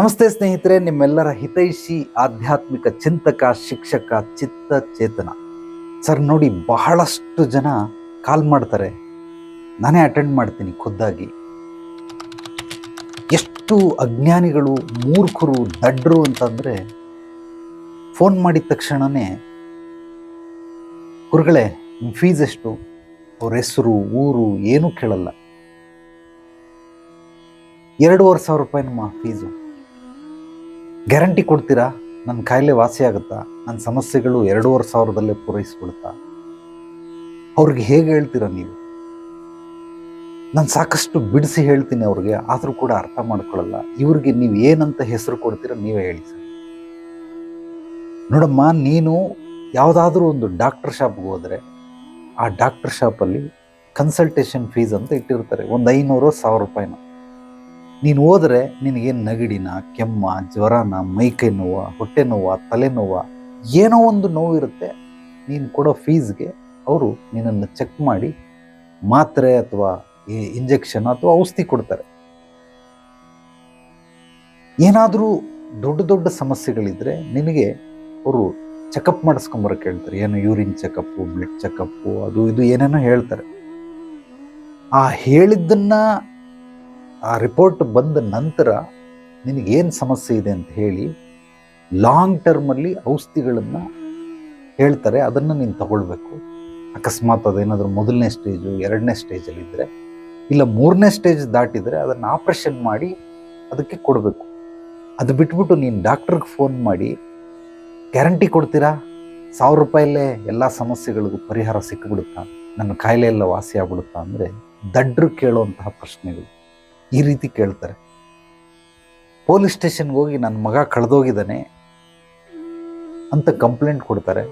ನಮಸ್ತೆ ಸ್ನೇಹಿತರೆ, ನಿಮ್ಮೆಲ್ಲರ ಹಿತೈಷಿ ಆಧ್ಯಾತ್ಮಿಕ ಚಿಂತಕ, ಶಿಕ್ಷಕ ಚಿತ್ತ ಚೇತನ ಸರ್, ನೋಡಿ, ಬಹಳಷ್ಟು ಜನ ಕಾಲ್ ಮಾಡ್ತಾರೆ. ನಾನೇ ಅಟೆಂಡ್ ಮಾಡ್ತೀನಿ ಖುದ್ದಾಗಿ. ಎಷ್ಟು ಅಜ್ಞಾನಿಗಳು, ಮೂರ್ಖರು, ದಡ್ರು ಅಂತಂದರೆ ಫೋನ್ ಮಾಡಿದ ತಕ್ಷಣವೇ ಗುರುಗಳೇ ನಿಮ್ಮ ಫೀಸ್ ಎಷ್ಟು? ಅವ್ರ ಹೆಸರು, ಊರು, ಏನೂ ಕೇಳಲ್ಲ. ಎರಡೂವರೆ ಸಾವಿರ ರೂಪಾಯಿ ನಮ್ಮ ಫೀಸು ಗ್ಯಾರಂಟಿ ಕೊಡ್ತೀರಾ? ನನ್ನ ಕಾಯಿಲೆ ವಾಸಿ ಆಗುತ್ತಾ? ನನ್ನ ಸಮಸ್ಯೆಗಳು ಎರಡೂವರೆ ಸಾವಿರದಲ್ಲೇ ಪೂರೈಸ್ಬಿಡುತ್ತಾ? ಅವ್ರಿಗೆ ಹೇಗೆ ಹೇಳ್ತೀರಾ ನೀವು? ನಾನು ಸಾಕಷ್ಟು ಬಿಡಿಸಿ ಹೇಳ್ತೀನಿ ಅವ್ರಿಗೆ, ಆದರೂ ಕೂಡ ಅರ್ಥ ಮಾಡ್ಕೊಳ್ಳಲ್ಲ. ಇವ್ರಿಗೆ ನೀವು ಏನಂತ ಹೆಸರು ಕೊಡ್ತೀರಾ ನೀವೇ ಹೇಳಿ ಸರ್. ನೋಡಮ್ಮ, ನೀನು ಯಾವುದಾದ್ರೂ ಒಂದು ಡಾಕ್ಟರ್ ಶಾಪ್ಗೆ ಹೋದರೆ, ಆ ಡಾಕ್ಟರ್ ಶಾಪಲ್ಲಿ ಕನ್ಸಲ್ಟೇಷನ್ ಫೀಸ್ ಅಂತ ಇಟ್ಟಿರ್ತಾರೆ. ಒಂದು ಐನೂರು, ಸಾವಿರ ರೂಪಾಯಿನ. ನೀನು ಹೋದರೆ ನಿನಗೇನು ನಗಡಿನ, ಕೆಮ್ಮ, ಜ್ವರನ ಮೈಕೈ ನೋವ, ಹೊಟ್ಟೆ ನೋವ ತಲೆನೋವ ಏನೋ ಒಂದು ನೋವು ಇರುತ್ತೆ ನೀನು ಕೊಡೋ ಫೀಸ್ಗೆ ಅವರು ನಿನ್ನನ್ನು ಚೆಕ್ ಮಾಡಿ ಮಾತ್ರೆ ಅಥವಾ ಇಂಜೆಕ್ಷನ್ ಅಥವಾ ಔಷಧಿ ಕೊಡ್ತಾರೆ. ಏನಾದರೂ ದೊಡ್ಡ ದೊಡ್ಡ ಸಮಸ್ಯೆಗಳಿದ್ರೆ ನಿನಗೆ ಅವರು ಚೆಕಪ್ ಮಾಡಿಸ್ಕೊಂಬರಕ್ಕೆ ಹೇಳ್ತಾರೆ. ಏನು ಯೂರಿನ್ ಚೆಕಪ್ಪು ಬ್ಲಡ್ ಚೆಕಪ್ಪು ಅದು ಇದು ಏನೇನೋ ಹೇಳ್ತಾರೆ. ಆ ಹೇಳಿದ್ದನ್ನ ಆ ರಿಪೋರ್ಟ್ ಬಂದ ನಂತರ ನಿನಗೇನು ಸಮಸ್ಯೆ ಇದೆ ಅಂತ ಹೇಳಿ ಲಾಂಗ್ ಟರ್ಮಲ್ಲಿ ಔಷಧಿಗಳನ್ನು ಹೇಳ್ತಾರೆ, ಅದನ್ನು ನೀನು ತಗೊಳ್ಬೇಕು. ಅಕಸ್ಮಾತ್ ಅದೇನಾದರೂ ಮೊದಲನೇ ಸ್ಟೇಜು ಎರಡನೇ ಸ್ಟೇಜಲ್ಲಿದ್ದರೆ ಇಲ್ಲ ಮೂರನೇ ಸ್ಟೇಜ್ ದಾಟಿದರೆ ಅದನ್ನು ಆಪ್ರೇಷನ್ ಮಾಡಿ ಅದಕ್ಕೆ ಕೊಡಬೇಕು. ಅದು ಬಿಟ್ಬಿಟ್ಟು ನೀನು ಡಾಕ್ಟ್ರಿಗೆ ಫೋನ್ ಮಾಡಿ ಗ್ಯಾರಂಟಿ ಕೊಡ್ತೀರಾ? ಸಾವಿರ ರೂಪಾಯಲ್ಲೇ ಎಲ್ಲ ಸಮಸ್ಯೆಗಳಿಗೂ ಪರಿಹಾರ ಸಿಕ್ಕಿಬಿಡುತ್ತಾ ನನ್ನ ಕಾಯಿಲೆ ಎಲ್ಲ ವಾಸಿ ಆಗ್ಬಿಡುತ್ತಾ ಅಂದರೆ ದಡ್ರು ಕೇಳುವಂತಹ ಪ್ರಶ್ನೆಗಳು. ಈ ರೀತಿ ಕೇಳ್ತಾರೆ. ಪೊಲೀಸ್ ಸ್ಟೇಷನ್ಗೆ ಹೋಗಿ ನನ್ನ ಮಗ ಕಳೆದೋಗಿದ್ದಾನೆ ಅಂತ ಕಂಪ್ಲೇಂಟ್ ಕೊಡ್ತಾರೆ.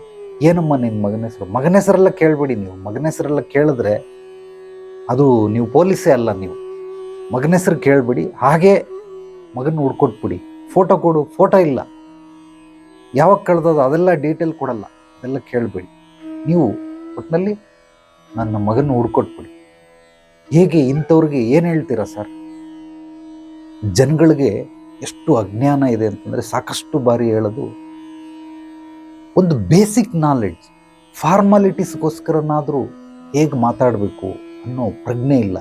ಏನಮ್ಮ ನಿನ್ನ ಮಗನ ಹೆಸರು? ಮಗನ ಹೆಸರೆಲ್ಲ ಕೇಳಬೇಡಿ ನೀವು. ಮಗನ ಹೆಸರೆಲ್ಲ ಕೇಳಿದ್ರೆ ಅದು ನೀವು ಪೊಲೀಸೇ ಅಲ್ಲ ನೀವು. ಮಗನ ಹೆಸರು ಕೇಳಬೇಡಿ. ಹಾಗೆ ಮಗನ ಹುಡ್ಕೊಟ್ಬಿಡಿ. ಫೋಟೋ ಕೊಡು. ಫೋಟೋ ಇಲ್ಲ. ಯಾವಾಗ ಕಳೆದೋದು ಅದೆಲ್ಲ ಡೀಟೇಲ್ ಕೊಡಲ್ಲ. ಅದೆಲ್ಲ ಕೇಳಬೇಡಿ. ನೀವು ಒಟ್ಟಿನಲ್ಲಿ ನನ್ನ ಮಗನ ಹುಡ್ಕೊಟ್ಬಿಡಿ. ಹೇಗೆ ಇಂಥವ್ರಿಗೆ ಏನು ಹೇಳ್ತೀರಾ ಸರ್? ಜನಗಳಿಗೆ ಎಷ್ಟು ಅಜ್ಞಾನ ಇದೆ ಅಂತಂದರೆ ಸಾಕಷ್ಟು ಬಾರಿ ಹೇಳೋದು, ಒಂದು ಬೇಸಿಕ್ ನಾಲೆಡ್ಜ್ ಫಾರ್ಮಾಲಿಟೀಸ್ಗೋಸ್ಕರನಾದರೂ ಹೇಗೆ ಮಾತಾಡಬೇಕು ಅನ್ನೋ ಪ್ರಜ್ಞೆ ಇಲ್ಲ.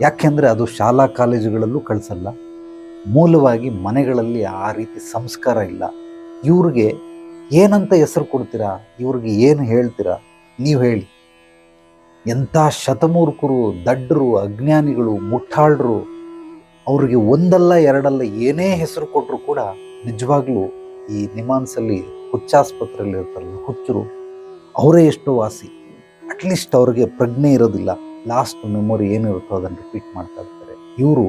ಯಾಕೆಂದರೆ ಅದು ಶಾಲಾ ಕಾಲೇಜುಗಳಲ್ಲೂ ಕಳಿಸಲ್ಲ. ಮೂಲವಾಗಿ ಮನೆಗಳಲ್ಲಿ ಆ ರೀತಿ ಸಂಸ್ಕಾರ ಇಲ್ಲ. ಇವ್ರಿಗೆ ಏನಂತ ಹೆಸರು ಕೊಡ್ತೀರಾ? ಇವ್ರಿಗೆ ಏನು ಹೇಳ್ತೀರಾ? ನೀವು ಹೇಳಿ. ಎಂಥ ಶತಮೂರ್ಖರು ದಡ್ಡರು ಅಜ್ಞಾನಿಗಳು ಮುಟ್ಟಾಳರು ಅವ್ರಿಗೆ ಒಂದಲ್ಲ ಎರಡಲ್ಲ ಏನೇ ಹೆಸರು ಕೊಟ್ಟರು ಕೂಡ ನಿಜವಾಗ್ಲೂ ಈ ನಿಮಾನ್ಸಲ್ಲಿ ಹುಚ್ಚಾಸ್ಪತ್ರೆಯಲ್ಲಿ ಇರ್ತಾರಲ್ಲ, ಹುಚ್ಚರು, ಅವರೇ ಎಷ್ಟೋ ವಾಸಿ. ಅಟ್ಲೀಸ್ಟ್ ಅವ್ರಿಗೆ ಪ್ರಜ್ಞೆ ಇರೋದಿಲ್ಲ. ಲಾಸ್ಟ್ ಮೆಮೊರಿ ಏನಿರುತ್ತೋ ಅದನ್ನು ರಿಪೀಟ್ ಮಾಡ್ತಾ ಇರ್ತಾರೆ. ಇವರು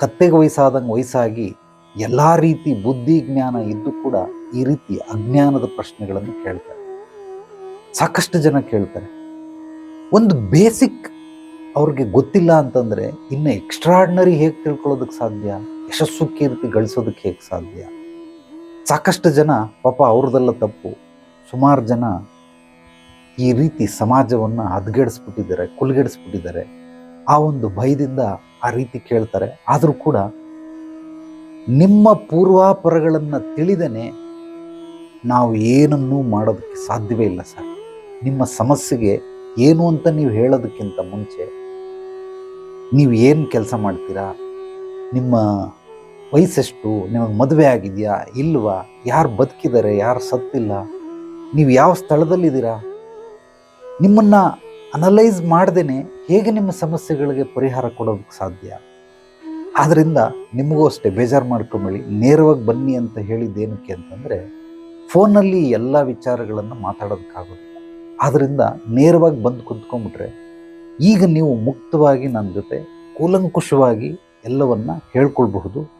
ಕತ್ತೆಗೆ ವಯಸ್ಸಾದಂಗೆ ವಯಸ್ಸಾಗಿ ಎಲ್ಲ ರೀತಿ ಬುದ್ಧಿ, ಜ್ಞಾನ ಇದ್ದು ಕೂಡ ಈ ರೀತಿ ಅಜ್ಞಾನದ ಪ್ರಶ್ನೆಗಳನ್ನು ಕೇಳ್ತಾರೆ. ಸಾಕಷ್ಟು ಜನ ಕೇಳ್ತಾರೆ. ಒಂದು ಬೇಸಿಕ್ ಅವ್ರಿಗೆ ಗೊತ್ತಿಲ್ಲ ಅಂತಂದರೆ ಇನ್ನು ಎಕ್ಸ್ಟ್ರಾಡ್ನರಿ ಹೇಗೆ ತಿಳ್ಕೊಳ್ಳೋದಕ್ಕೆ ಸಾಧ್ಯ? ಯಶಸ್ಸು ಕೀರ್ತಿ ಗಳಿಸೋದಕ್ಕೆ ಹೇಗೆ ಸಾಧ್ಯ? ಸಾಕಷ್ಟು ಜನ ಪಾಪ ಅವ್ರದ್ದೆಲ್ಲ ತಪ್ಪು. ಸುಮಾರು ಜನ ಈ ರೀತಿ ಸಮಾಜವನ್ನು ಹದಗೆಡಿಸ್ಬಿಟ್ಟಿದ್ದಾರೆ, ಕುಲ್ಗೆಡಿಸ್ಬಿಟ್ಟಿದ್ದಾರೆ. ಆ ಒಂದು ಭಯದಿಂದ ಆ ರೀತಿ ಕೇಳ್ತಾರೆ. ಆದರೂ ಕೂಡ ನಿಮ್ಮ ಪೂರ್ವಾಪರಗಳನ್ನು ತಿಳಿದನೆ ನಾವು ಏನನ್ನೂ ಮಾಡೋದಕ್ಕೆ ಸಾಧ್ಯವೇ ಇಲ್ಲ ಸರ್. ನಿಮ್ಮ ಸಮಸ್ಯೆಗೆ ಏನು ಅಂತ ನೀವು ಹೇಳೋದಕ್ಕಿಂತ ಮುಂಚೆ ನೀವು ಏನು ಕೆಲಸ ಮಾಡ್ತೀರಾ? ನಿಮ್ಮ ವಯಸ್ಸೆಷ್ಟು? ನಿಮಗೆ ಮದುವೆ ಆಗಿದೆಯಾ? ಇಲ್ವಾ? ಯಾರು ಬದುಕಿದ್ದಾರೆ? ಯಾರು ಸತ್ತಿಲ್ಲ? ನೀವು ಯಾವ ಸ್ಥಳದಲ್ಲಿದ್ದೀರಾ? ನಿಮ್ಮನ್ನು ಅನಲೈಸ್ ಮಾಡ್ದೇ ಹೇಗೆ ನಿಮ್ಮ ಸಮಸ್ಯೆಗಳಿಗೆ ಪರಿಹಾರ ಕೊಡೋದಕ್ಕೆ ಸಾಧ್ಯ? ಆದ್ದರಿಂದ ನಿಮಗೂ ಅಷ್ಟೇ ಬೇಜಾರು ಮಾಡ್ಕೊಂಬೇಡಿ. ನೇರವಾಗಿ ಬನ್ನಿ ಅಂತ ಹೇಳಿದ್ದೇನಕ್ಕೆ ಅಂತಂದರೆ, ಫೋನಲ್ಲಿ ಎಲ್ಲ ವಿಚಾರಗಳನ್ನು ಮಾತಾಡೋದಕ್ಕಾಗೋದಿಲ್ಲ. ಆದ್ದರಿಂದ ನೇರವಾಗಿ ಬಂದು ಕುತ್ಕೊಂಡ್ಬಿಟ್ರೆ ಈಗ ನೀವು ಮುಕ್ತವಾಗಿ ನನ್ನ ಜೊತೆ ಕೂಲಂಕುಷವಾಗಿ ಎಲ್ಲವನ್ನ ಹೇಳ್ಕೊಳ್ಬಹುದು.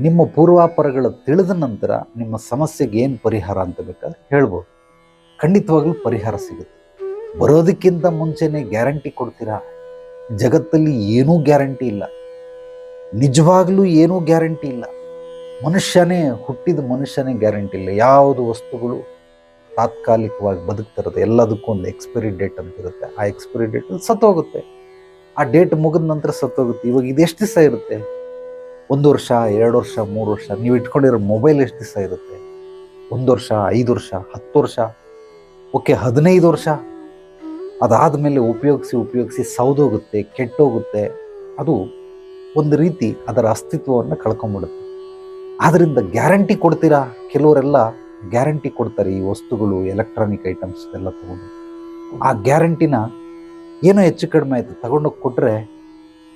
ನಿಮ್ಮ ಪೂರ್ವಾಪರಗಳು ತಿಳಿದ ನಂತರ ನಿಮ್ಮ ಸಮಸ್ಯೆಗೆ ಏನು ಪರಿಹಾರ ಅಂತ ಬೇಕಾದ್ರೆ ಹೇಳ್ಬೋದು. ಖಂಡಿತವಾಗ್ಲೂ ಪರಿಹಾರ ಸಿಗುತ್ತೆ. ಬರೋದಕ್ಕಿಂತ ಮುಂಚೆನೇ ಗ್ಯಾರಂಟಿ ಕೊಡ್ತೀರಾ? ಜಗತ್ತಲ್ಲಿ ಏನೂ ಗ್ಯಾರಂಟಿ ಇಲ್ಲ. ನಿಜವಾಗ್ಲೂ ಏನೂ ಗ್ಯಾರಂಟಿ ಇಲ್ಲ. ಮನುಷ್ಯನೇ ಹುಟ್ಟಿದ ಮನುಷ್ಯನೇ ಗ್ಯಾರಂಟಿ ಇಲ್ಲ. ಯಾವುದು ವಸ್ತುಗಳು ತಾತ್ಕಾಲಿಕವಾಗಿ ಬದುಕ್ತಿರುತ್ತೆ ಎಲ್ಲದಕ್ಕೂ ಒಂದು ಎಕ್ಸ್ಪೈರಿ ಡೇಟ್ ಅಂತ ಇರುತ್ತೆ. ಆ ಎಕ್ಸ್ಪೈರಿ ಡೇಟ್ ಸತ್ತೋಗುತ್ತೆ. ಆ ಡೇಟ್ ಮುಗಿದ ನಂತರ ಸತ್ತೋಗುತ್ತೆ. ಇವಾಗ ಇದೆಷ್ಟು ದಿವಸ ಇರುತ್ತೆ? ಒಂದು ವರ್ಷ, ಎರಡು ವರ್ಷ, ಮೂರು ವರ್ಷ, ನೀವು ಇಟ್ಕೊಂಡಿರೋ ಮೊಬೈಲ್ ಎಷ್ಟು ದಿವಸ ಇರುತ್ತೆ? ಒಂದು ವರ್ಷ, ಐದು ವರ್ಷ, ಹತ್ತು ವರ್ಷ? ಓಕೆ ಹದಿನೈದು ವರ್ಷ? ಅದಾದ ಮೇಲೆ ಉಪಯೋಗಿಸಿ ಉಪಯೋಗಿಸಿ ಸೌದೋಗುತ್ತೆ, ಕೆಟ್ಟೋಗುತ್ತೆ. ಅದು ಒಂದು ರೀತಿ ಅದರ ಅಸ್ತಿತ್ವವನ್ನು ಕಳ್ಕೊಂಬಿಡುತ್ತೆ. ಆದ್ದರಿಂದ ಗ್ಯಾರಂಟಿ ಕೊಡ್ತೀರಾ? ಕೆಲವರೆಲ್ಲ ಗ್ಯಾರಂಟಿ ಕೊಡ್ತಾರೆ ಈ ವಸ್ತುಗಳು ಎಲೆಕ್ಟ್ರಾನಿಕ್ ಐಟಮ್ಸ್ ಎಲ್ಲ ತಗೊಂಡು. ಆ ಗ್ಯಾರಂಟಿನ ಏನೋ ಹೆಚ್ಚು ಕಡಿಮೆ ಆಯಿತು. ತಗೊಂಡೋಗಿ ಕೊಟ್ಟರೆ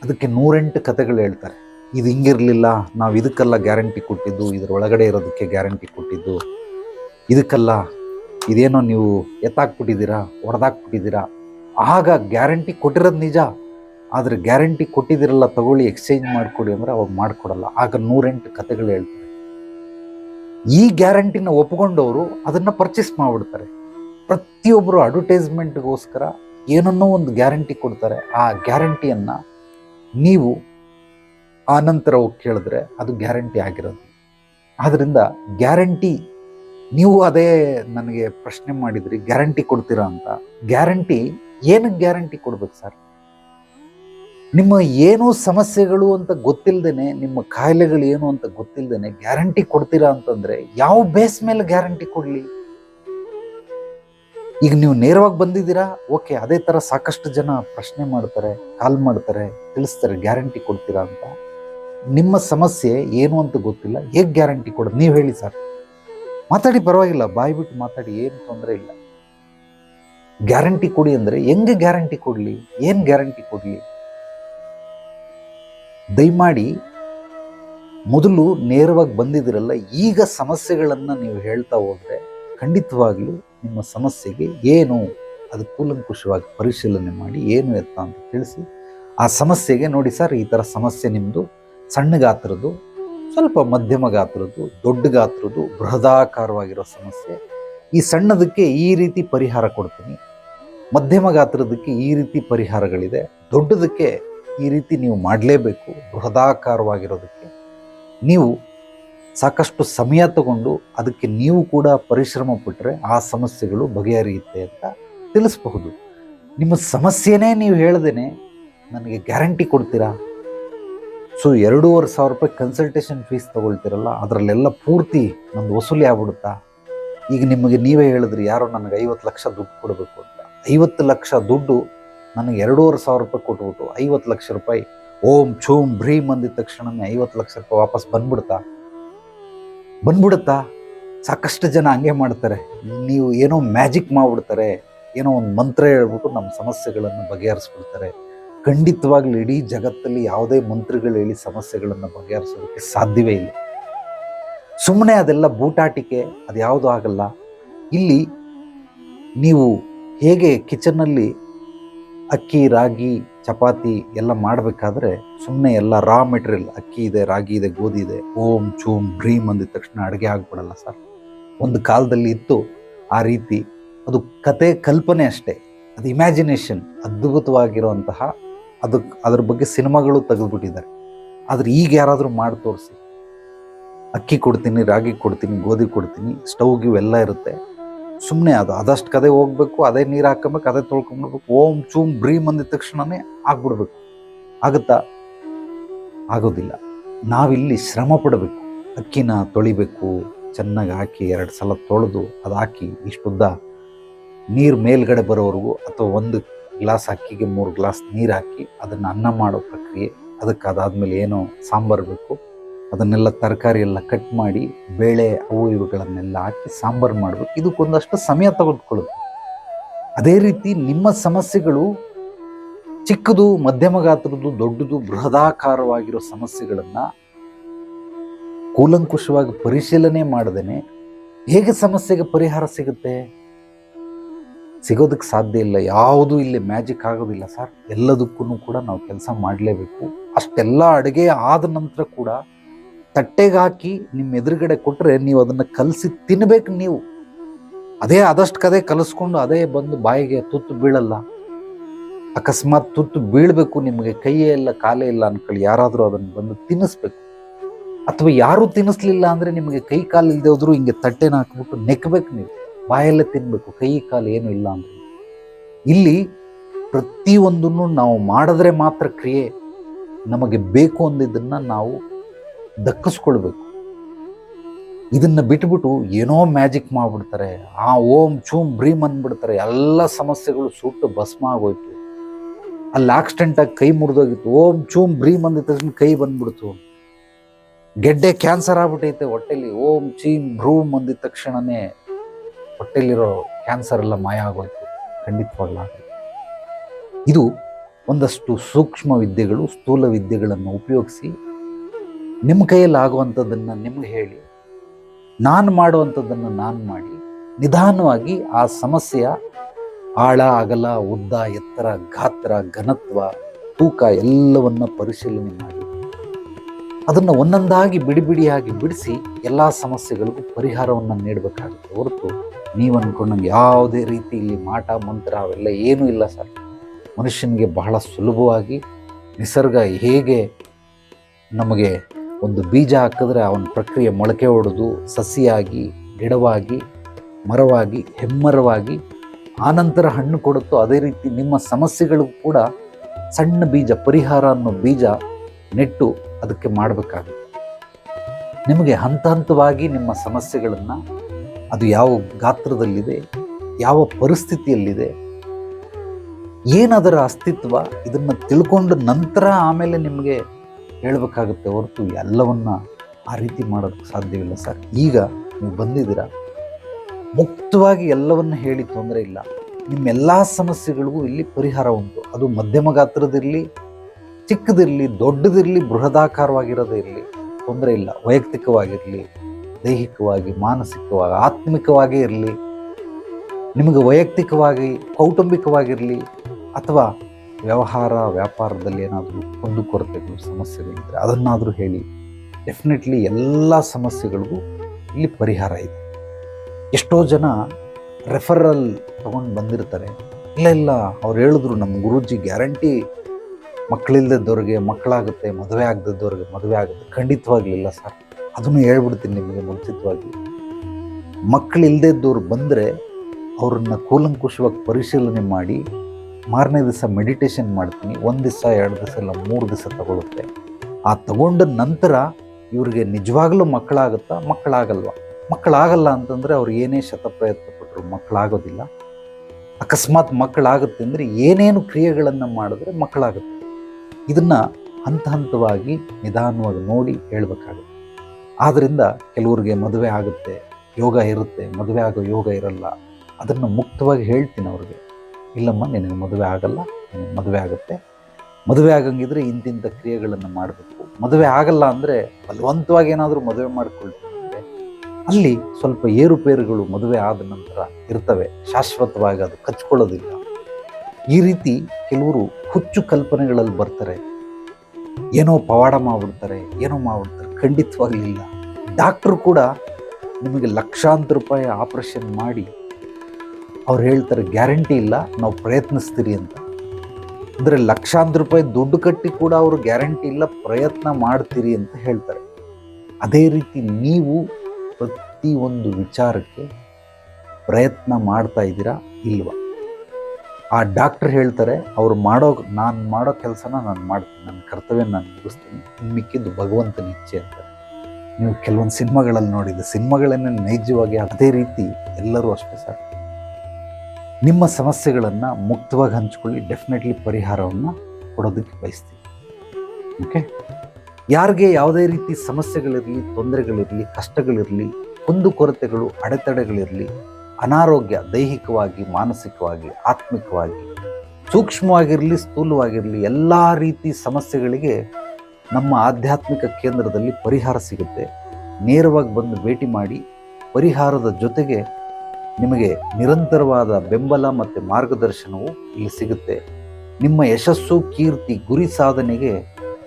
ಅದಕ್ಕೆ ನೂರೆಂಟು ಕತೆಗಳು ಹೇಳ್ತಾರೆ. ಇದು ಹಿಂಗಿರಲಿಲ್ಲ, ನಾವು ಇದಕ್ಕೆಲ್ಲ ಗ್ಯಾರಂಟಿ ಕೊಟ್ಟಿದ್ದು, ಇದ್ರ ಒಳಗಡೆ ಇರೋದಕ್ಕೆ ಗ್ಯಾರಂಟಿ ಕೊಟ್ಟಿದ್ದು. ಇದಕ್ಕೆಲ್ಲ ಇದೇನೋ ನೀವು ಎತ್ತಾಕ್ಬಿಟ್ಟಿದ್ದೀರಾ ಹೊಡೆದಾಕ್ಬಿಟ್ಟಿದ್ದೀರಾ ಆಗ ಗ್ಯಾರಂಟಿ ಕೊಟ್ಟಿರೋದು ನಿಜ. ಆದರೆ ಗ್ಯಾರಂಟಿ ಕೊಟ್ಟಿದ್ದೀರಲ್ಲ, ತಗೊಳ್ಳಿ, ಎಕ್ಸ್ಚೇಂಜ್ ಮಾಡಿಕೊಡಿ ಅಂದರೆ ಅವಾಗ ಮಾಡಿಕೊಡಲ್ಲ. ಆಗ ನೂರೆಂಟು ಕತೆಗಳು ಹೇಳ್ತಾರೆ. ಈ ಗ್ಯಾರಂಟಿನ ಒಪ್ಪಿಕೊಂಡವರು ಅದನ್ನು ಪರ್ಚೇಸ್ ಮಾಡಿಬಿಡ್ತಾರೆ. ಪ್ರತಿಯೊಬ್ಬರು ಅಡ್ವರ್ಟೈಸ್ಮೆಂಟ್ಗೋಸ್ಕರ ಏನನ್ನೋ ಒಂದು ಗ್ಯಾರಂಟಿ ಕೊಡ್ತಾರೆ. ಆ ಗ್ಯಾರಂಟಿಯನ್ನು ನೀವು ಆನಂತರ ಹೋಗಿ ಕೇಳಿದ್ರೆ ಅದು ಗ್ಯಾರಂಟಿ ಆಗಿರೋದು. ಆದ್ದರಿಂದ ಗ್ಯಾರಂಟಿ ನೀವು ಅದೇ ನನಗೆ ಪ್ರಶ್ನೆ ಮಾಡಿದ್ರಿ ಗ್ಯಾರಂಟಿ ಕೊಡ್ತೀರಾ ಅಂತ. ಗ್ಯಾರಂಟಿ ಏನಕ್ಕೆ ಗ್ಯಾರಂಟಿ ಕೊಡ್ಬೇಕು ಸರ್? ನಿಮ್ಮ ಏನು ಸಮಸ್ಯೆಗಳು ಅಂತ ಗೊತ್ತಿಲ್ಲದೇನೆ ನಿಮ್ಮ ಕಾಯಿಲೆಗಳು ಏನು ಅಂತ ಗೊತ್ತಿಲ್ಲದೇನೆ ಗ್ಯಾರಂಟಿ ಕೊಡ್ತೀರಾ ಅಂತಂದ್ರೆ ಯಾವ ಬೇಸ್ ಮೇಲೆ ಗ್ಯಾರಂಟಿ ಕೊಡ್ಲಿ? ಈಗ ನೀವು ನೇರವಾಗಿ ಬಂದಿದ್ದೀರಾ? ಓಕೆ, ಅದೇ ತರ ಸಾಕಷ್ಟು ಜನ ಪ್ರಶ್ನೆ ಮಾಡ್ತಾರೆ, ಕಾಲ್ ಮಾಡ್ತಾರೆ, ತಿಳಿಸ್ತಾರೆ, ಗ್ಯಾರಂಟಿ ಕೊಡ್ತೀರಾ ಅಂತ. ನಿಮ್ಮ ಸಮಸ್ಯೆ ಏನು ಅಂತ ಗೊತ್ತಿಲ್ಲ, ಹೇಗೆ ಗ್ಯಾರಂಟಿ ಕೊಡೋದು? ನೀವು ಹೇಳಿ ಸರ್. ಮಾತಾಡಿ ಪರವಾಗಿಲ್ಲ ಬಾಯಿ ಬಿಟ್ಟು ಮಾತಾಡಿ, ಏನು ತೊಂದರೆ ಇಲ್ಲ. ಗ್ಯಾರಂಟಿ ಕೊಡಿ ಅಂದರೆ ಹೆಂಗೆ ಗ್ಯಾರಂಟಿ ಕೊಡಲಿ? ಏನು ಗ್ಯಾರಂಟಿ ಕೊಡ್ಲಿ? ದಯಮಾಡಿ ಮೊದಲು ನೇರವಾಗಿ ಬಂದಿದ್ದೀರಲ್ಲ, ಈಗ ಸಮಸ್ಯೆಗಳನ್ನು ನೀವು ಹೇಳ್ತಾ ಹೋದರೆ ಖಂಡಿತವಾಗಲೂ ನಿಮ್ಮ ಸಮಸ್ಯೆಗೆ ಏನು ಅದು ಕೂಲಂಕುಷವಾಗಿ ಪರಿಶೀಲನೆ ಮಾಡಿ ಏನು ಎತ್ತ ಅಂತ ತಿಳಿಸಿ, ಆ ಸಮಸ್ಯೆಗೆ ನೋಡಿ ಸರ್ ಈ ಥರ ಸಮಸ್ಯೆ ನಿಮ್ಮದು ಸಣ್ಣ ಗಾತ್ರದ್ದು, ಸ್ವಲ್ಪ ಮಧ್ಯಮ ಗಾತ್ರದ್ದು, ದೊಡ್ಡ ಗಾತ್ರದ್ದು, ಬೃಹದಾಕಾರವಾಗಿರೋ ಸಮಸ್ಯೆ. ಈ ಸಣ್ಣದಕ್ಕೆ ಈ ರೀತಿ ಪರಿಹಾರ ಕೊಡ್ತೀನಿ, ಮಧ್ಯಮ ಗಾತ್ರದಕ್ಕೆ ಈ ರೀತಿ ಪರಿಹಾರಗಳಿದೆ, ದೊಡ್ಡದಕ್ಕೆ ಈ ರೀತಿ ನೀವು ಮಾಡಲೇಬೇಕು ಬೃಹದಾಕಾರವಾಗಿರೋದಕ್ಕೆ ನೀವು ಸಾಕಷ್ಟು ಸಮಯ ತಗೊಂಡು ಅದಕ್ಕೆ ನೀವು ಕೂಡ ಪರಿಶ್ರಮ ಪಟ್ಟರೆ ಆ ಸಮಸ್ಯೆಗಳು ಬಗೆಹರಿಯುತ್ತೆ ಅಂತ ತಿಳಿಸಬಹುದು. ನಿಮ್ಮ ಸಮಸ್ಯೆನೇ ನೀವು ಹೇಳ್ದೇನೆ ನನಗೆ ಗ್ಯಾರಂಟಿ ಕೊಡ್ತೀರಾ? ಸೊ, ಎರಡೂವರೆ ಸಾವಿರ ರೂಪಾಯಿ ಕನ್ಸಲ್ಟೇಷನ್ ಫೀಸ್ ತಗೊಳ್ತೀರಲ್ಲ, ಅದರಲ್ಲೆಲ್ಲ ಪೂರ್ತಿ ನಂದು ವಸೂಲಿ ಆಗ್ಬಿಡುತ್ತಾ? ಈಗ ನಿಮಗೆ ನೀವೇ ಹೇಳಿದ್ರಿ, ಯಾರೋ ನನಗೆ ಐವತ್ತು ಲಕ್ಷ ದುಡ್ಡು ಕೊಡಬೇಕು ಅಂತ. ಐವತ್ತು ಲಕ್ಷ ದುಡ್ಡು ನನಗೆ ಎರಡೂವರೆ ಸಾವಿರ ರೂಪಾಯಿ ಕೊಟ್ಬಿಟ್ಟು ಐವತ್ತು ಲಕ್ಷ ರೂಪಾಯಿ ಓಂ ಛೂಮ್ ಭ್ರೀಮ್ ಅಂದಿದ ತಕ್ಷಣನೇ ಐವತ್ತು ಲಕ್ಷ ರೂಪಾಯಿ ವಾಪಸ್ ಬಂದ್ಬಿಡುತ್ತಾ ಬಂದ್ಬಿಡುತ್ತಾ? ಸಾಕಷ್ಟು ಜನ ಹಂಗೆ ಮಾಡ್ತಾರೆ. ನೀವು ಏನೋ ಮ್ಯಾಜಿಕ್ ಮಾಡಿಬಿಡ್ತಾರೆ. ಏನೋ ಒಂದು ಮಂತ್ರ ಹೇಳ್ಬಿಟ್ಟು ನಮ್ಮ ಸಮಸ್ಯೆಗಳನ್ನು ಬಗೆಹರಿಸ್ಬಿಡ್ತಾರೆ. ಖಂಡಿತವಾಗ್ಲೂ ಇಡೀ ಜಗತ್ತಲ್ಲಿ ಯಾವುದೇ ಮಂತ್ರಗಳು ಹೇಳಿ ಸಮಸ್ಯೆಗಳನ್ನು ಬಗೆಹರಿಸೋದಕ್ಕೆ ಸಾಧ್ಯವೇ ಇಲ್ಲ. ಸುಮ್ಮನೆ ಅದೆಲ್ಲ ಬೂಟಾಟಿಕೆ ಅದು ಯಾವುದೂ ಆಗಲ್ಲ. ಇಲ್ಲಿ ನೀವು ಹೇಗೆ ಕಿಚನ್ನಲ್ಲಿ ಅಕ್ಕಿ, ರಾಗಿ, ಚಪಾತಿ ಎಲ್ಲ ಮಾಡಬೇಕಾದ್ರೆ ಸುಮ್ಮನೆ ಎಲ್ಲ ರಾ ಮೆಟೀರಿಯಲ್ ಅಕ್ಕಿ ಇದೆ, ರಾಗಿ ಇದೆ, ಗೋಧಿ ಇದೆ, ಓಂ ಚೂಮ್ ಭ್ರೀಮ್ ಅಂದಿದ ತಕ್ಷಣ ಅಡುಗೆ ಆಗ್ಬಿಡಲ್ಲ ಸರ್ ಒಂದು ಕಾಲದಲ್ಲಿ ಇತ್ತು ಆ ರೀತಿ. ಅದು ಕತೆ ಕಲ್ಪನೆ ಅಷ್ಟೇ. ಅದು ಇಮ್ಯಾಜಿನೇಷನ್ ಅದ್ಭುತವಾಗಿರುವಂತಹ ಅದು ಅದ್ರ ಬಗ್ಗೆ ಸಿನಿಮಾಗಳು ತೆಗೆದುಬಿಟ್ಟಿದ್ದಾರೆ. ಆದರೆ ಈಗ ಯಾರಾದರೂ ಮಾಡಿ ತೋರಿಸಿ. ಅಕ್ಕಿ ಕೊಡ್ತೀನಿ, ರಾಗಿ ಕೊಡ್ತೀನಿ, ಗೋಧಿ ಕೊಡ್ತೀನಿ ಸ್ಟವ್ ಇವೆಲ್ಲ ಇರುತ್ತೆ. ಸುಮ್ಮನೆ ಅದು. ಅದಷ್ಟು ಕದೆ ಹೋಗ್ಬೇಕು, ಅದೇ ನೀರು ಹಾಕೊಬೇಕು ಅದೇ ತೊಳ್ಕೊಂಡ್ಬಿಡ್ಬೇಕು. ಓಂ ಚೂಮ್ ಬ್ರೀಮ್ ಅಂದಿದ ತಕ್ಷಣವೇ ಆಗ್ಬಿಡ್ಬೇಕು. ಆಗುತ್ತಾ? ಆಗೋದಿಲ್ಲ. ನಾವಿಲ್ಲಿ ಶ್ರಮ ಪಡಬೇಕು. ಅಕ್ಕಿನ ತೊಳಿಬೇಕು, ಚೆನ್ನಾಗಿ ಹಾಕಿ ಎರಡು ಸಲ ತೊಳೆದು ಅದು ಹಾಕಿ ಇಷ್ಟುದ್ದ ನೀರು ಮೇಲ್ಗಡೆ ಬರೋವರೆಗೂ ಅಥವಾ ಒಂದು ಗ್ಲಾಸ್ ಅಕ್ಕಿಗೆ ಮೂರು ಗ್ಲಾಸ್ ನೀರು ಹಾಕಿ ಅದನ್ನು ಅನ್ನ ಮಾಡೋ ಪ್ರಕ್ರಿಯೆ ಅದಕ್ಕೆ ಅದಾದಮೇಲೆ ಏನೋ ಸಾಂಬಾರು ಬೇಕು. ಅದನ್ನೆಲ್ಲ ತರಕಾರಿ ಎಲ್ಲ ಕಟ್ ಮಾಡಿ ಬೇಳೆ ಅವು ಇವುಗಳನ್ನೆಲ್ಲ ಹಾಕಿ ಸಾಂಬಾರು ಮಾಡಬೇಕು ಇದಕ್ಕೊಂದಷ್ಟು ಸಮಯ ತೆಗೆದುಕೊಳ್ಳುತ್ತೆ ಅದೇ ರೀತಿ ನಿಮ್ಮ ಸಮಸ್ಯೆಗಳು ಚಿಕ್ಕದು, ಮಧ್ಯಮ ಗಾತ್ರದ್ದು, ದೊಡ್ಡದು ಬೃಹದಾಕಾರವಾಗಿರೋ ಸಮಸ್ಯೆಗಳನ್ನು ಕೂಲಂಕುಷವಾಗಿ ಪರಿಶೀಲನೆ ಮಾಡದೇನೆ ಹೇಗೆ ಸಮಸ್ಯೆಗೆ ಪರಿಹಾರ ಸಿಗುತ್ತೆ? ಸಿಗೋದಕ್ಕೆ ಸಾಧ್ಯ ಇಲ್ಲ. ಯಾವುದು ಇಲ್ಲಿ ಮ್ಯಾಜಿಕ್ ಆಗೋದಿಲ್ಲ ಸರ್ ಎಲ್ಲದಕ್ಕೂ ಕೂಡ ನಾವು ಕೆಲಸ ಮಾಡಲೇಬೇಕು. ಅಷ್ಟೆಲ್ಲ ಅಡುಗೆ ಆದ ನಂತರ ಕೂಡ ತಟ್ಟೆಗೆ ಹಾಕಿ ನಿಮ್ಮ ಎದುರುಗಡೆ ಕೊಟ್ಟರೆ ನೀವು ಅದನ್ನು ಕಲಸಿ ತಿನ್ಬೇಕು ನೀವು. ಅದೇ ಆದಷ್ಟು ಕದೇ ಕಲಿಸ್ಕೊಂಡು ಅದೇ ಬಂದು ಬಾಯಿಗೆ ತುತ್ತು ಬೀಳಲ್ಲ. ಅಕಸ್ಮಾತ್ ತುತ್ತು ಬೀಳಬೇಕು ನಿಮಗೆ, ಕೈಯೇ ಇಲ್ಲ, ಕಾಲೇ ಇಲ್ಲ ಅನ್ಕೊಳ್ಳಿ. ಯಾರಾದರೂ ಅದನ್ನು ಬಂದು ತಿನ್ನಿಸ್ಬೇಕು. ಅಥವಾ ಯಾರೂ ತಿನ್ನಿಸ್ಲಿಲ್ಲ ಅಂದರೆ ನಿಮಗೆ ಕೈ ಕಾಲು ಇಲ್ಲದೆ ಹೋದರೂ ಹಿಂಗೆ ತಟ್ಟೆನ ಹಾಕ್ಬಿಟ್ಟು ನೆಕ್ಕಬೇಕು ನೀವು. ಬಾಯಲ್ಲೇ ತಿನ್ನಬೇಕು ಕೈ ಕಾಲು ಏನೂ ಇಲ್ಲ ಅಂದರೆ. ಇಲ್ಲಿ ಪ್ರತಿಯೊಂದನ್ನು ನಾವು ಮಾಡಿದ್ರೆ ಮಾತ್ರ ಕ್ರಿಯೆ. ನಮಗೆ ಬೇಕು ಅಂದಿದ್ದನ್ನು ನಾವು ದಕ್ಕಿಸ್ಕೊಳ್ಬೇಕು. ಇದನ್ನ ಬಿಟ್ಬಿಟ್ಟು ಏನೋ ಮ್ಯಾಜಿಕ್ ಮಾಡಿಬಿಡ್ತಾರೆ. ಆ ಓಂ ಚೂಮ್ ಭ್ರೀಮ್ ಅಂದ್ಬಿಡ್ತಾರೆ. ಎಲ್ಲ ಸಮಸ್ಯೆಗಳು ಸುಟ್ಟು ಭಸ್ಮ ಆಗೋಯ್ತು. ಅಲ್ಲಿ ಆಕ್ಸಿಡೆಂಟಾಗಿ ಕೈ ಮುರಿದೋಗಿತ್ತು. ಓಂ ಚೂಮ್ ಭ್ರೀಮ್ ಅಂದಿದ ತಕ್ಷಣ ಕೈ ಬಂದ್ಬಿಡ್ತು. ಗೆಡ್ಡೆ ಕ್ಯಾನ್ಸರ್ ಆಗ್ಬಿಟ್ಟೈತೆ ಹೊಟ್ಟೆಲಿ. ಓಂ ಚೀಮ್ ಭ್ರೂಮ್ ಅಂದಿದ ತಕ್ಷಣನೇ ಹೊಟ್ಟೆಲಿರೋ ಕ್ಯಾನ್ಸರ್ ಎಲ್ಲ ಮಾಯ ಆಗೋಯ್ತು. ಖಂಡಿತವಾಗ್ಲ. ಇದು ಒಂದಷ್ಟು ಸೂಕ್ಷ್ಮ ವಿದ್ಯೆಗಳು, ಸ್ಥೂಲ ವಿದ್ಯೆಗಳನ್ನು ಉಪಯೋಗಿಸಿ ನಿಮ್ಮ ಕೈಯಲ್ಲಿ ಆಗುವಂಥದ್ದನ್ನು ನಿಮ್ಗೆ ಹೇಳಿ. ನಾನು ಮಾಡುವಂಥದ್ದನ್ನು ನಾನು ಮಾಡಿ. ನಿಧಾನವಾಗಿ ಆ ಸಮಸ್ಯೆಯ ಆಳ, ಅಗಲ, ಉದ್ದ, ಎತ್ತರ, ಗಾತ್ರ, ಘನತ್ವ, ತೂಕ ಎಲ್ಲವನ್ನು ಪರಿಶೀಲನೆ ಮಾಡಿ. ಅದನ್ನು ಒಂದೊಂದಾಗಿ ಬಿಡಿ ಬಿಡಿಯಾಗಿ ಬಿಡಿಸಿ ಎಲ್ಲ ಸಮಸ್ಯೆಗಳಿಗೂ ಪರಿಹಾರವನ್ನು ನೀಡಬೇಕಾಗುತ್ತೆ ಹೊರತು ನೀವು ಅಂದ್ಕೊಂಡಂಗೆ ಯಾವುದೇ ರೀತಿ ಇಲ್ಲಿ ಮಾಟ, ಮಂತ್ರ ಅವೆಲ್ಲ ಏನೂ ಇಲ್ಲ ಸರ್. ಮನುಷ್ಯನಿಗೆ ಬಹಳ ಸುಲಭವಾಗಿ ನಿಸರ್ಗ ಹೇಗೆ ನಮಗೆ ಒಂದು ಬೀಜ ಹಾಕಿದ್ರೆ ಅವನ ಪ್ರಕ್ರಿಯೆ ಮೊಳಕೆ ಹೊಡೆದು ಸಸಿಯಾಗಿ, ಗಿಡವಾಗಿ, ಮರವಾಗಿ, ಹೆಮ್ಮರವಾಗಿ ಆನಂತರ ಹಣ್ಣು ಕೊಡುತ್ತೋ ಅದೇ ರೀತಿ ನಿಮ್ಮ ಸಮಸ್ಯೆಗಳಿಗೂ ಕೂಡ ಸಣ್ಣ ಬೀಜ, ಪರಿಹಾರ ಅನ್ನೋ ಬೀಜ ನೆಟ್ಟು ಅದಕ್ಕೆ ಮಾಡಬೇಕಾಗುತ್ತೆ. ನಿಮಗೆ ಹಂತ ಹಂತವಾಗಿ ನಿಮ್ಮ ಸಮಸ್ಯೆಗಳನ್ನು ಅದು ಯಾವ ಗಾತ್ರದಲ್ಲಿದೆ, ಯಾವ ಪರಿಸ್ಥಿತಿಯಲ್ಲಿದೆ, ಏನದರ ಅಸ್ತಿತ್ವ ಇದನ್ನು ತಿಳ್ಕೊಂಡು ನಂತರ ಆಮೇಲೆ ನಿಮಗೆ ಹೇಳಬೇಕಾಗುತ್ತೆ ಹೊರತು ಎಲ್ಲವನ್ನ ಆ ರೀತಿ ಮಾಡೋದಕ್ಕೆ ಸಾಧ್ಯವಿಲ್ಲ ಸರ್. ಈಗ ನೀವು ಬಂದಿದ್ದೀರ? ಮುಕ್ತವಾಗಿ ಎಲ್ಲವನ್ನು ಹೇಳಿ ತೊಂದರೆ ಇಲ್ಲ. ನಿಮ್ಮೆಲ್ಲ ಸಮಸ್ಯೆಗಳಿಗೂ ಇಲ್ಲಿ ಪರಿಹಾರ ಉಂಟು. ಅದು ಮಧ್ಯಮ ಗಾತ್ರದಿರಲಿ ಚಿಕ್ಕದಿರಲಿ ದೊಡ್ಡದಿರಲಿ ಬೃಹದಾಕಾರವಾಗಿರೋದೇ ಇರಲಿ, ತೊಂದರೆ ಇಲ್ಲ. ವೈಯಕ್ತಿಕವಾಗಿರಲಿ, ದೈಹಿಕವಾಗಿ, ಮಾನಸಿಕವಾಗಿ, ಆತ್ಮಿಕವಾಗೇ ಇರಲಿ, ನಿಮಗೆ ವೈಯಕ್ತಿಕವಾಗಿ, ಕೌಟುಂಬಿಕವಾಗಿರಲಿ, ಅಥವಾ ವ್ಯವಹಾರ, ವ್ಯಾಪಾರದಲ್ಲಿ ಏನಾದರೂ ಕುಂದುಕೊರತೆಗಳು ಸಮಸ್ಯೆಗಳಿದ್ದರೆ ಅದನ್ನಾದರೂ ಹೇಳಿ. ಡೆಫಿನೆಟ್ಲಿ ಎಲ್ಲ ಸಮಸ್ಯೆಗಳಿಗೂ ಇಲ್ಲಿ ಪರಿಹಾರ ಇದೆ. ಎಷ್ಟೋ ಜನ ರೆಫರಲ್ ತೊಗೊಂಡು ಬಂದಿರ್ತಾರೆ. ಇಲ್ಲ ಇಲ್ಲ, ಅವ್ರು ಹೇಳಿದ್ರು ನಮ್ಮ ಗುರೂಜಿ ಗ್ಯಾರಂಟಿ ಮಕ್ಕಳಿಲ್ಲದವ್ರಿಗೆ ಮಕ್ಕಳಾಗುತ್ತೆ, ಮದುವೆ ಆಗದಿದ್ದವ್ರಿಗೆ ಮದುವೆ ಆಗುತ್ತೆ. ಖಂಡಿತವಾಗ್ಲಿಲ್ಲ ಸರ್. ಅದನ್ನು ಹೇಳ್ಬಿಡ್ತೀನಿ ನಿಮಗೆ ಮುಂಚಿತವಾಗಿ. ಮಕ್ಕಳಿಲ್ಲದಿದ್ದವ್ರು ಬಂದರೆ ಅವ್ರನ್ನ ಕೂಲಂಕುಷವಾಗಿ ಪರಿಶೀಲನೆ ಮಾಡಿ ಮಾರನೇ ದಿವಸ ಮೆಡಿಟೇಷನ್ ಮಾಡ್ತೀನಿ, ಒಂದು ದಿವಸ, ಎರಡು ದಿವಸ ಇಲ್ಲ, ಮೂರು ದಿವಸ ತಗೊಳುತ್ತೆ. ಆ ತಗೊಂಡ ನಂತರ ಇವರಿಗೆ ನಿಜವಾಗ್ಲೂ ಮಕ್ಕಳಾಗುತ್ತಾ? ಮಕ್ಕಳಾಗಲ್ವ? ಮಕ್ಕಳಾಗಲ್ಲ ಅಂತಂದರೆ ಅವ್ರು ಏನೇ ಶತಪ್ರಯತ್ನ ಪಟ್ಟರು ಮಕ್ಕಳಾಗೋದಿಲ್ಲ. ಅಕಸ್ಮಾತ್ ಮಕ್ಕಳಾಗುತ್ತೆ ಅಂದರೆ ಏನೇನು ಕ್ರಿಯೆಗಳನ್ನು ಮಾಡಿದ್ರೆ ಮಕ್ಕಳಾಗುತ್ತೆ. ಇದನ್ನು ಹಂತ ಹಂತವಾಗಿ ನಿಧಾನವಾಗಿ ನೋಡಿ ಹೇಳಬೇಕಾಗುತ್ತೆ. ಆದ್ದರಿಂದ ಕೆಲವ್ರಿಗೆ ಮದುವೆ ಆಗುತ್ತೆ, ಯೋಗ ಇರುತ್ತೆ, ಮದುವೆ ಆಗೋ ಯೋಗ ಇರಲ್ಲ. ಅದನ್ನು ಮುಕ್ತವಾಗಿ ಹೇಳ್ತೀನಿ ಅವ್ರಿಗೆ. ಇಲ್ಲಮ್ಮ, ನಿನಗೆ ಮದುವೆ ಆಗಲ್ಲ, ನಿನಗೆ ಮದುವೆ ಆಗುತ್ತೆ. ಮದುವೆ ಆಗಂಗಿದ್ರೆ ಇಂತಿಂಥ ಕ್ರಿಯೆಗಳನ್ನು ಮಾಡಬೇಕು. ಮದುವೆ ಆಗಲ್ಲ ಅಂದರೆ ಬಲವಂತವಾಗಿ ಏನಾದರೂ ಮದುವೆ ಮಾಡ್ಕೊಳ್ತೀನಿ ಅಂದರೆ ಅಲ್ಲಿ ಸ್ವಲ್ಪ ಏರುಪೇರುಗಳು ಮದುವೆ ಆದ ನಂತರ ಇರ್ತವೆ. ಶಾಶ್ವತವಾಗಿ ಅದು ಕಚ್ಕೊಳ್ಳೋದಿಲ್ಲ. ಈ ರೀತಿ ಕೆಲವರು ಹುಚ್ಚು ಕಲ್ಪನೆಗಳಲ್ಲಿ ಬರ್ತಾರೆ. ಏನೋ ಪವಾಡ ಮಾಡ್ಬಿಡ್ತಾರೆ, ಏನೋ ಮಾಡ್ಬಿಡ್ತಾರೆ, ಖಂಡಿತವಾಗಲಿಲ್ಲ. ಡಾಕ್ಟ್ರು ಕೂಡ ನಿಮಗೆ ಲಕ್ಷಾಂತರ ರೂಪಾಯಿ ಆಪರೇಷನ್ ಮಾಡಿ ಅವ್ರು ಹೇಳ್ತಾರೆ, ಗ್ಯಾರಂಟಿ ಇಲ್ಲ, ನಾವು ಪ್ರಯತ್ನಿಸ್ತೀರಿ ಅಂತ. ಅಂದರೆ ಲಕ್ಷಾಂತರ ರೂಪಾಯಿ ದುಡ್ಡು ಕಟ್ಟಿ ಕೂಡ ಅವರು ಗ್ಯಾರಂಟಿ ಇಲ್ಲ, ಪ್ರಯತ್ನ ಮಾಡ್ತೀರಿ ಅಂತ ಹೇಳ್ತಾರೆ. ಅದೇ ರೀತಿ ನೀವು ಪ್ರತಿ ಒಂದು ವಿಚಾರಕ್ಕೆ ಪ್ರಯತ್ನ ಮಾಡ್ತಾ ಇದ್ದೀರಾ ಇಲ್ವಾ? ಆ ಡಾಕ್ಟರ್ ಹೇಳ್ತಾರೆ, ಅವ್ರು ಮಾಡೋ, ನಾನು ಮಾಡೋ ಕೆಲಸನ ನಾನು ಮಾಡ್ತೀನಿ, ನನ್ನ ಕರ್ತವ್ಯ ನಾನು ಮುಗಿಸ್ತೀನಿ ಮಿಕ್ಕಿದ್ದು ಭಗವಂತನ ಇಚ್ಛೆ ಅಂತಾರೆ ನೀವು ಕೆಲವೊಂದು ಸಿನಿಮಾಗಳಲ್ಲಿ ನೋಡಿದ ಸಿನಿಮಾಗಳನ್ನೇ ನೈಜವಾಗಿ ಅದೇ ರೀತಿ ಎಲ್ಲರೂ ಅಷ್ಟೇ ಸರ್ ನಿಮ್ಮ ಸಮಸ್ಯೆಗಳನ್ನು ಮುಕ್ತವಾಗಿ ಹಂಚಿಕೊಳ್ಳಿ ಡೆಫಿನೆಟ್ಲಿ ಪರಿಹಾರವನ್ನು ಕೊಡೋದಕ್ಕೆ ಬಯಸ್ತೀವಿ ಓಕೆ ಯಾರಿಗೆ ಯಾವುದೇ ರೀತಿ ಸಮಸ್ಯೆಗಳಿರಲಿ, ತೊಂದರೆಗಳಿರಲಿ, ಕಷ್ಟಗಳಿರಲಿ ಕುಂದುಕೊರತೆಗಳು ಅಡೆತಡೆಗಳಿರಲಿ, ಅನಾರೋಗ್ಯ ದೈಹಿಕವಾಗಿ, ಮಾನಸಿಕವಾಗಿ, ಆತ್ಮಿಕವಾಗಿ, ಸೂಕ್ಷ್ಮವಾಗಿರಲಿ, ಸ್ಥೂಲವಾಗಿರಲಿ, ಎಲ್ಲ ರೀತಿ ಸಮಸ್ಯೆಗಳಿಗೆ ನಮ್ಮ ಆಧ್ಯಾತ್ಮಿಕ ಕೇಂದ್ರದಲ್ಲಿ ಪರಿಹಾರ ಸಿಗುತ್ತೆ. ನೇರವಾಗಿ ಬಂದು ಭೇಟಿ ಮಾಡಿ ಪರಿಹಾರದ ಜೊತೆಗೆ ನಿಮಗೆ ನಿರಂತರವಾದ ಬೆಂಬಲ ಮತ್ತು ಮಾರ್ಗದರ್ಶನವು ಇಲ್ಲಿ ಸಿಗುತ್ತೆ. ನಿಮ್ಮ ಯಶಸ್ಸು, ಕೀರ್ತಿ, ಗುರಿ ಸಾಧನೆಗೆ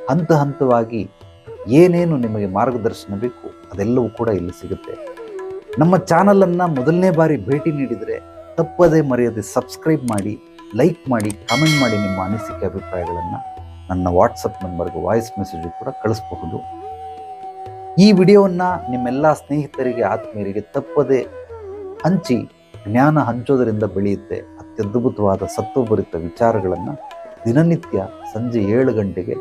ಹಂತ ಹಂತವಾಗಿ ಏನೇನು ನಿಮಗೆ ಮಾರ್ಗದರ್ಶನ ಬೇಕು ಅದೆಲ್ಲವೂ ಕೂಡ ಇಲ್ಲಿ ಸಿಗುತ್ತೆ. ನಮ್ಮ ಚಾನಲನ್ನು ಮೊದಲನೇ ಬಾರಿ ಭೇಟಿ ನೀಡಿದರೆ ತಪ್ಪದೇ ಮರೆಯದೆ ಸಬ್ಸ್ಕ್ರೈಬ್ ಮಾಡಿ, ಲೈಕ್ ಮಾಡಿ, ಕಾಮೆಂಟ್ ಮಾಡಿ ನಿಮ್ಮ ಅನಿಸಿಕೆ, ಅಭಿಪ್ರಾಯಗಳನ್ನು ನನ್ನ ವಾಟ್ಸಪ್ ನಂಬರ್ಗೆ ವಾಯ್ಸ್ ಮೆಸೇಜು ಕೂಡ ಕಳಿಸಬಹುದು. ಈ ವಿಡಿಯೋವನ್ನು ನಿಮ್ಮೆಲ್ಲ ಸ್ನೇಹಿತರಿಗೆ, ಆತ್ಮೀಯರಿಗೆ ತಪ್ಪದೆ ಹಂಚಿ ಜ್ಞಾನ ಹಂಚೋದರಿಂದ ಬೆಳೆಯುತ್ತೆ. ಅತ್ಯದ್ಭುತವಾದ ಸತ್ವಭರಿತ ವಿಚಾರಗಳನ್ನು ದಿನನಿತ್ಯ ಸಂಜೆ ಏಳು ಗಂಟೆಗೆ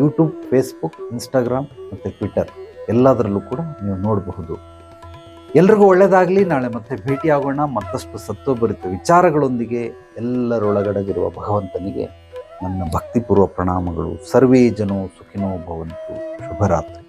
ಯೂಟ್ಯೂಬ್ ಫೇಸ್ಬುಕ್ ಇನ್ಸ್ಟಾಗ್ರಾಮ್ ಮತ್ತು ಟ್ವಿಟರ್ ಎಲ್ಲದರಲ್ಲೂ ಕೂಡ ನೀವು ನೋಡಬಹುದು. ಎಲ್ರಿಗೂ ಒಳ್ಳೆಯದಾಗಲಿ ನಾಳೆ ಮತ್ತೆ ಭೇಟಿಯಾಗೋಣ. ಮತ್ತಷ್ಟು ಸತ್ವಭರಿತ ವಿಚಾರಗಳೊಂದಿಗೆ ಎಲ್ಲರೊಳಗಡಗಿರುವ ಭಗವಂತನಿಗೆ ನನ್ನ ಭಕ್ತಿಪೂರ್ವ ಪ್ರಣಾಮಗಳು. ಸರ್ವೇ ಜನೋ ಸುಖಿನೋ ಭವಂತು. ಶುಭರಾತ್ರಿ.